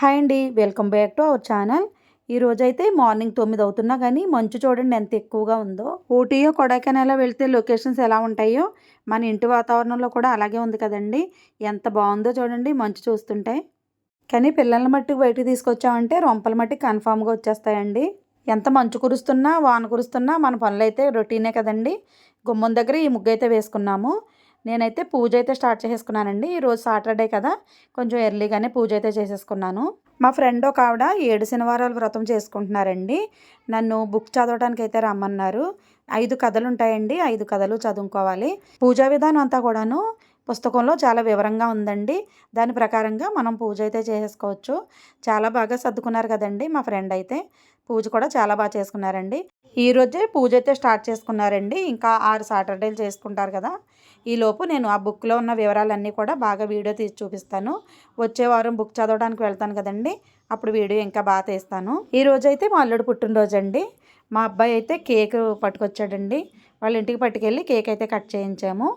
Hi అండి welcome back to our channel. ఈ రోజైతే మార్నింగ్ తొమ్మిది అవుతున్నా కానీ మంచు చూడండి ఎంత ఎక్కువగా ఉందో. ఊటీయో కొడైకెనాలో వెళ్తే లొకేషన్స్ ఎలా ఉంటాయో మన ఇంటి వాతావరణంలో కూడా అలాగే ఉంది కదండి. ఎంత బాగుందో చూడండి మంచు చూస్తుంటే. కానీ పిల్లల మట్టుకు బయటకు తీసుకొచ్చామంటే రొంపల మట్టుకు కన్ఫామ్గా వచ్చేస్తాయండి. ఎంత మంచు కురుస్తున్నా వాన కురుస్తున్నా మన పనులు అయితే రొటీనే కదండి. గుమ్మం దగ్గర ఈ ముగ్గు అయితే వేసుకున్నాము. నేనైతే పూజ అయితే స్టార్ట్ చేసేసుకున్నానండి. ఈరోజు సాటర్డే కదా కొంచెం ఎర్లీగానే పూజ అయితే చేసేసుకున్నాను. మా ఫ్రెండ్ ఒక ఆవిడ ఏడు శనివారాలు వ్రతం చేసుకుంటున్నారండి. నన్ను బుక్ చదవడానికి అయితే రమ్మన్నారు. ఐదు కథలు ఉంటాయండి ఐదు కథలు చదువుకోవాలి. పూజా విధానం అంతా కూడాను పుస్తకంలో చాలా వివరంగా ఉందండి. దాని ప్రకారంగా మనం పూజ అయితే చేసేసుకోవచ్చు. చాలా బాగా సర్దుకున్నారు కదండి మా ఫ్రెండ్ అయితే. పూజ కూడా చాలా బాగా చేసుకున్నారండి. ఈరోజే పూజ అయితే స్టార్ట్ చేసుకున్నారండి. ఇంకా ఆరు సాటర్డేలు చేసుకుంటారు కదా. ఈలోపు నేను ఆ బుక్లో ఉన్న వివరాలన్నీ కూడా బాగా వీడియో తీసి చూపిస్తాను. వచ్చే వారం బుక్ చదవడానికి వెళ్తాను కదండి. అప్పుడు వీడియో ఇంకా బాగా తీస్తాను. ఈ రోజైతే మా అల్లుడు పుట్టినరోజు అండి మా అబ్బాయి అయితే కేక్ పట్టుకొచ్చాడండి. వాళ్ళ ఇంటికి పట్టుకెళ్ళి కేక్ అయితే కట్ చేయించాము.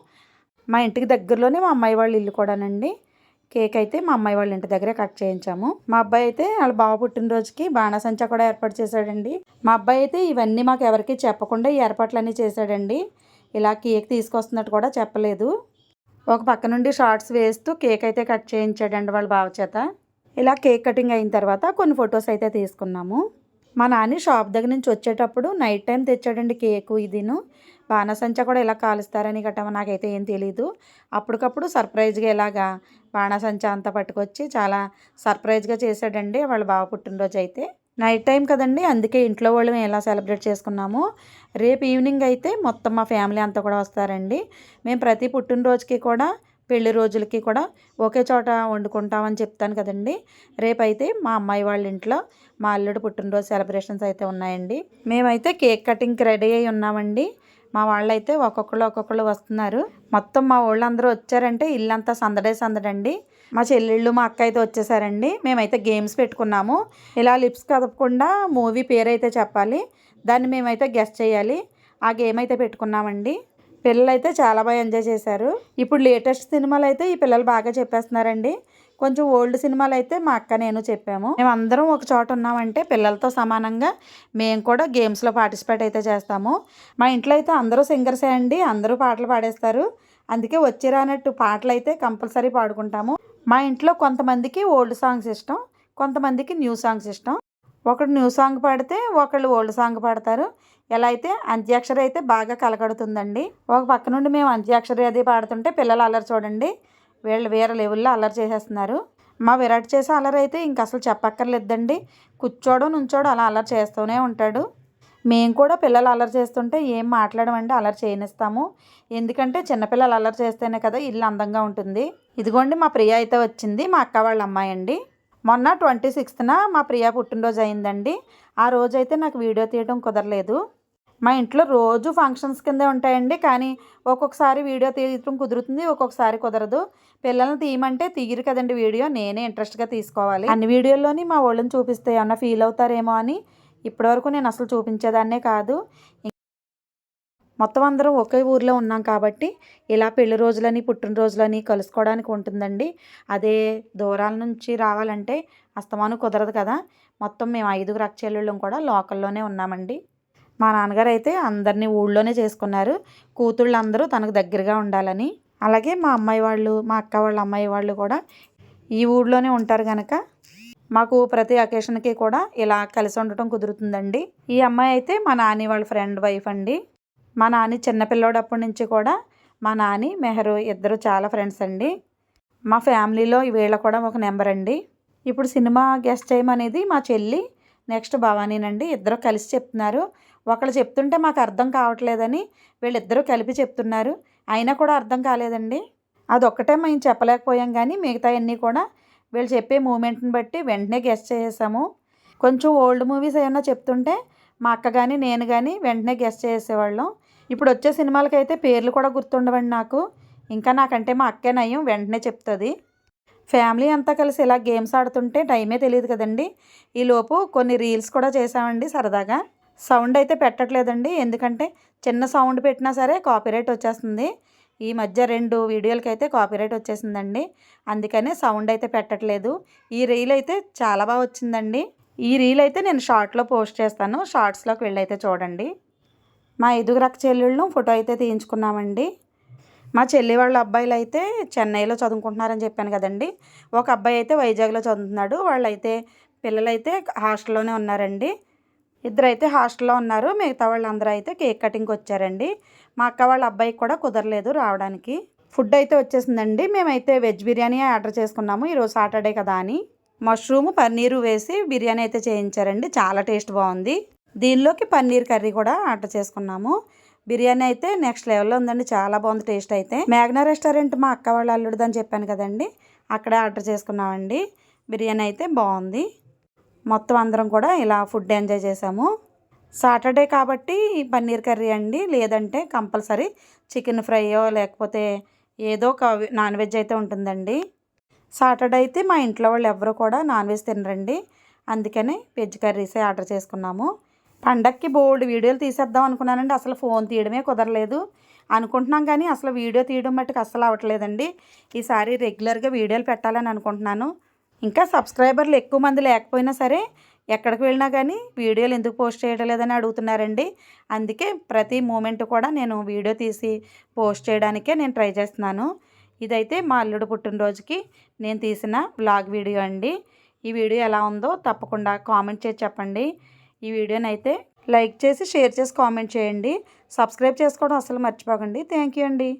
మా ఇంటికి దగ్గరలోనే మా అమ్మాయి వాళ్ళ ఇల్లు కూడానండి. కేక్ అయితే మా అమ్మాయి వాళ్ళ ఇంటి దగ్గరే కట్ చేయించాము. మా అబ్బాయి అయితే వాళ్ళ బావ పుట్టినరోజుకి బాణసంచా కూడా ఏర్పాటు చేశాడండి. మా అబ్బాయి అయితే ఇవన్నీ మాకు ఎవరికి చెప్పకుండా ఈ ఏర్పాట్లన్నీ చేశాడండి. ఇలా కేక్ తీసుకొస్తున్నట్టు కూడా చెప్పలేదు. ఒక పక్క నుండి షార్ట్స్ వేస్తూ కేక్ అయితే కట్ చేయించాడండి వాళ్ళ బావ చేత. ఇలా కేక్ కటింగ్ అయిన తర్వాత కొన్ని ఫొటోస్ అయితే తీసుకున్నాము. మా నాని షాప్ దగ్గర నుంచి వచ్చేటప్పుడు నైట్ టైం తెచ్చాడండి కేకు ఇదిను. బాణసంచా కూడా ఇలా కాలుస్తారని గట్టా నాకైతే ఏం తెలియదు అప్పటికప్పుడు సర్ప్రైజ్గా ఇలాగా బాణసంచా అంతా పట్టుకొచ్చి చాలా సర్ప్రైజ్గా చేశాడండి వాళ్ళ బావ పుట్టినరోజు అయితే నైట్ టైం కదండి అందుకే ఇంట్లో వాళ్ళు మేము ఎలా సెలబ్రేట్ చేసుకున్నాము. రేపు ఈవినింగ్ అయితే మొత్తం మా ఫ్యామిలీ అంతా కూడా వస్తారండి. మేము ప్రతి పుట్టినరోజుకి కూడా పెళ్ళి రోజులకి కూడా ఒకే చోట వండుకుంటామని చెప్తాను కదండి. రేపైతే మా అమ్మాయి వాళ్ళ ఇంట్లో మా అల్లుడు పుట్టినరోజు సెలబ్రేషన్స్ అయితే ఉన్నాయండి. మేమైతే కేక్ కటింగ్కి రెడీ అయి ఉన్నామండి. మా వాళ్ళైతే ఒక్కొక్కళ్ళు ఒక్కొక్కళ్ళు వస్తున్నారు. మొత్తం మా వాళ్ళందరూ వచ్చారంటే ఇల్లంతా సందడే సందడండి. మా చెల్లెళ్ళు మా అక్క అయితే వచ్చేసారండి. మేమైతే గేమ్స్ పెట్టుకున్నాము. ఇలా లిప్స్ కదపకుండా మూవీ పేరు అయితే చెప్పాలి. దాన్ని మేమైతే గెస్ట్ చేయాలి. ఆ గేమ్ అయితే పెట్టుకున్నామండి. పిల్లలు అయితే చాలా బాగా ఎంజాయ్ చేశారు. ఇప్పుడు లేటెస్ట్ సినిమాలు అయితే ఈ పిల్లలు బాగా చెప్పేస్తున్నారండి. కొంచెం ఓల్డ్ సినిమాలు అయితే మా అక్క నేను చెప్పాము. మేము అందరం ఒక చోట ఉన్నామంటే పిల్లలతో సమానంగా మేము కూడా గేమ్స్లో పార్టిసిపేట్ అయితే చేస్తాము. మా ఇంట్లో అయితే అందరూ సింగర్సే అండి. అందరూ పాటలు పాడేస్తారు. అందుకే వచ్చి రానట్టు పాటలు అయితే కంపల్సరీ పాడుకుంటాము. మా ఇంట్లో కొంతమందికి ఓల్డ్ సాంగ్స్ ఇష్టం కొంతమందికి న్యూ సాంగ్స్ ఇష్టం. ఒకడు న్యూ సాంగ్ పాడితే ఒకళ్ళు ఓల్డ్ సాంగ్ పాడతారు. ఎలా అయితే అంత్యాక్షరి అయితే బాగా కలకడుతుందండి ఒక పక్క నుండి మేము అంత్యాక్షరి అది పాడుతుంటే పిల్లలు అల్లరి చూడండి. వీళ్ళు వేరే లెవెల్లో అల్లరి చేసేస్తున్నారు. మా విరాట్ చేసే అల్లరి అయితే ఇంక అసలు చెప్పక్కర్లేదండి. కూర్చోడో నుంచోడం అలా అల్లరి చేస్తూనే ఉంటాడు. మేము కూడా పిల్లలు అల్లరి చేస్తుంటే ఏం మాట్లాడమంటే అల్లరి చేయనిస్తాము. ఎందుకంటే చిన్నపిల్లలు అల్లరి చేస్తేనే కదా ఇల్లు అందంగా ఉంటుంది. ఇదిగోండి మా ప్రియ అయితే వచ్చింది మా అక్క వాళ్ళ అమ్మాయి అండి. మొన్న ట్వంటీ సిక్స్త్న మా ప్రియ పుట్టినరోజు అయిందండి. ఆ రోజైతే నాకు వీడియో తీయడం కుదరలేదు. మా ఇంట్లో రోజు ఫంక్షన్స్ కిందే ఉంటాయండి కానీ ఒక్కొక్కసారి వీడియో తీయటం కుదురుతుంది ఒక్కొక్కసారి కుదరదు. పిల్లల్ని తీయమంటే తీయరు కదండి వీడియో నేనే ఇంట్రెస్ట్గా తీసుకోవాలి. అన్ని వీడియోల్లోని మా వాళ్ళని చూపిస్తే ఏమన్నా ఫీల్ అవుతారేమో అని ఇప్పటివరకు నేను అసలు చూపించేదాన్నే కాదు. మొత్తం అందరం ఒకే ఊర్లో ఉన్నాం కాబట్టి ఇలా పెళ్ళి రోజులని పుట్టినరోజులని కలుసుకోవడానికి ఉంటుందండి. అదే దూరాల నుంచి రావాలంటే అస్తమానం కుదరదు కదా. మొత్తం మేము ఐదుగురు అక్కచెల్లెళ్ళం కూడా లోకల్లోనే ఉన్నామండి. మా నాన్నగారు అయితే అందరినీ ఊళ్ళోనే చేసుకున్నారు. కూతుళ్ళు అందరూ తనకు దగ్గరగా ఉండాలని. అలాగే మా అమ్మాయి వాళ్ళు మా అక్క వాళ్ళ అమ్మాయి వాళ్ళు కూడా ఈ ఊళ్ళోనే ఉంటారు కనుక మాకు ప్రతి అకేషన్కి కూడా ఇలా కలిసి ఉండటం కుదురుతుందండి. ఈ అమ్మాయి అయితే మా నాని వాళ్ళ ఫ్రెండ్ వైఫ్ అండి. మా నాని చిన్నపిల్లోడప్పటి నుంచి కూడా మా నాని మెహరు ఇద్దరు చాలా ఫ్రెండ్స్ అండి. మా ఫ్యామిలీలో వీళ్ళ కూడా ఒక నెంబర్ అండి. ఇప్పుడు సినిమా గెస్ట్ అనేది మా చెల్లి నెక్స్ట్ భవానీనండి ఇద్దరు కలిసి చెప్తున్నారు. ఒకళ్ళు చెప్తుంటే మాకు అర్థం కావట్లేదని వీళ్ళిద్దరూ కలిపి చెప్తున్నారు. అయినా కూడా అర్థం కాలేదండి. అదొక్కటే మేము చెప్పలేకపోయాం కానీ మిగతా అన్నీ కూడా వీళ్ళు చెప్పే మూమెంట్ని బట్టి వెంటనే గెస్ట్ చేసేసాము. కొంచెం ఓల్డ్ మూవీస్ ఏమన్నా చెప్తుంటే మా అక్క కానీ నేను కానీ వెంటనే గెస్ట్ చేసేవాళ్ళం. ఇప్పుడు వచ్చే సినిమాలకైతే పేర్లు కూడా గుర్తుండవండి నాకు. ఇంకా నాకంటే మా అక్కే నయం వెంటనే చెప్తుంది. ఫ్యామిలీ అంతా కలిసి ఇలా గేమ్స్ ఆడుతుంటే టైమే తెలియదు కదండి. ఈలోపు కొన్ని రీల్స్ కూడా చేసామండి సరదాగా. సౌండ్ అయితే పెట్టట్లేదండి. ఎందుకంటే చిన్న సౌండ్ పెట్టినా సరే కాపీరైట్ వచ్చేస్తుంది. ఈ మధ్య రెండు వీడియోలకి అయితే కాపీరైట్ వచ్చేసిందండి. అందుకనే సౌండ్ అయితే పెట్టట్లేదు. ఈ రీల్ అయితే చాలా బాగా వచ్చిందండి. ఈ రీల్ అయితే నేను షార్ట్లో పోస్ట్ చేస్తాను. షార్ట్స్లోకి వెళ్ళైతే చూడండి. మా ఎదుగురక్క అక్క చెల్లెళ్ళు ఫోటో అయితే తీయించుకున్నామండి. మా చెల్లి వాళ్ళ అబ్బాయిలు అయితే చెన్నైలో చదువుకుంటున్నారని చెప్పాను కదండి. ఒక అబ్బాయి అయితే వైజాగ్లో చదువుతున్నాడు. వాళ్ళైతే పిల్లలైతే హాస్టల్లోనే ఉన్నారండి. ఇద్దరైతే హాస్టల్లో ఉన్నారు. మిగతా వాళ్ళందరూ అయితే కేక్ కటింగ్కి వచ్చారండి. మా అక్క వాళ్ళ అబ్బాయికి కూడా కుదరలేదు రావడానికి. ఫుడ్ అయితే వచ్చేసిందండి. మేమైతే వెజ్ బిర్యానీ ఆర్డర్ చేసుకున్నాము. ఈరోజు సాటర్డే కదా అని. మష్రూమ్ పన్నీరు వేసి బిర్యానీ అయితే చేయించారండి. చాలా టేస్ట్ బాగుంది. దీనిలోకి పన్నీర్ కర్రీ కూడా ఆర్డర్ చేసుకున్నాము. బిర్యానీ అయితే నెక్స్ట్ లెవెల్లో ఉందండి. చాలా బాగుంది టేస్ట్ అయితే. మేఘనా రెస్టారెంట్ మా అక్క వాళ్ళ అల్లుడిదని చెప్పాను కదండి. అక్కడే ఆర్డర్ చేసుకున్నామండి. బిర్యానీ అయితే బాగుంది. మొత్తం అందరం కూడా ఇలా ఫుడ్ ఎంజాయ్ చేసాము. సాటర్డే కాబట్టి పన్నీర్ కర్రీ అండి. లేదంటే కంపల్సరీ చికెన్ ఫ్రైయో లేకపోతే ఏదో ఒక నాన్ వెజ్ అయితే ఉంటుందండి. సాటర్డే అయితే మా ఇంట్లో వాళ్ళు ఎవరు కూడా నాన్ వెజ్ తినరండి. అందుకని వెజ్ కర్రీసే ఆర్డర్ చేసుకున్నాము. పండక్కి బోల్డ్ వీడియోలు తీసేద్దాం అనుకున్నానండి. అసలు ఫోన్ తీయడమే కుదరలేదు. అనుకుంటున్నాం కానీ అసలు వీడియో తీయడం మట్టుకు అస్సలు అవ్వట్లేదండి ఈసారి రెగ్యులర్గా వీడియోలు పెట్టాలని అనుకుంటున్నాను. ఇంకా సబ్స్క్రైబర్లు ఎక్కువ మంది లేకపోయినా సరే ఎక్కడికి వెళ్ళినా కానీ వీడియోలు ఎందుకు పోస్ట్ చేయడం లేదని అడుగుతున్నారండి. అందుకే ప్రతి మూమెంట్ కూడా నేను వీడియో తీసి పోస్ట్ చేయడానికే నేను ట్రై చేస్తున్నాను. ఇదైతే మా అల్లుడు పుట్టినరోజుకి నేను తీసిన బ్లాగ్ వీడియో అండి. ఈ వీడియో ఎలా ఉందో తప్పకుండా కామెంట్ చేసి చెప్పండి. ఈ వీడియోని అయితే లైక్ చేసి షేర్ చేసి కామెంట్ చేయండి. సబ్స్క్రైబ్ చేసుకోవడం అసలు మర్చిపోకండి. థ్యాంక్ యూ అండి.